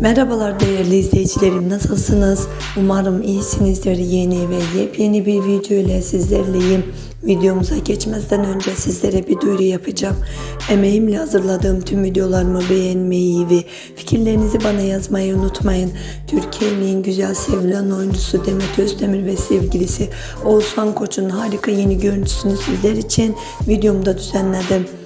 Merhabalar değerli izleyicilerim nasılsınız? Umarım iyisinizdir. Yeni ve yepyeni bir video ile sizlerleyim. Videomuza geçmezden önce sizlere bir duyuru yapacağım. Emeğimle hazırladığım tüm videolarımı beğenmeyi ve fikirlerinizi bana yazmayı unutmayın. Türkiye'nin en güzel sevilen oyuncusu Demet Özdemir ve sevgilisi Oğuzhan Koç'un harika yeni görüntüsünü sizler için videomda düzenledim.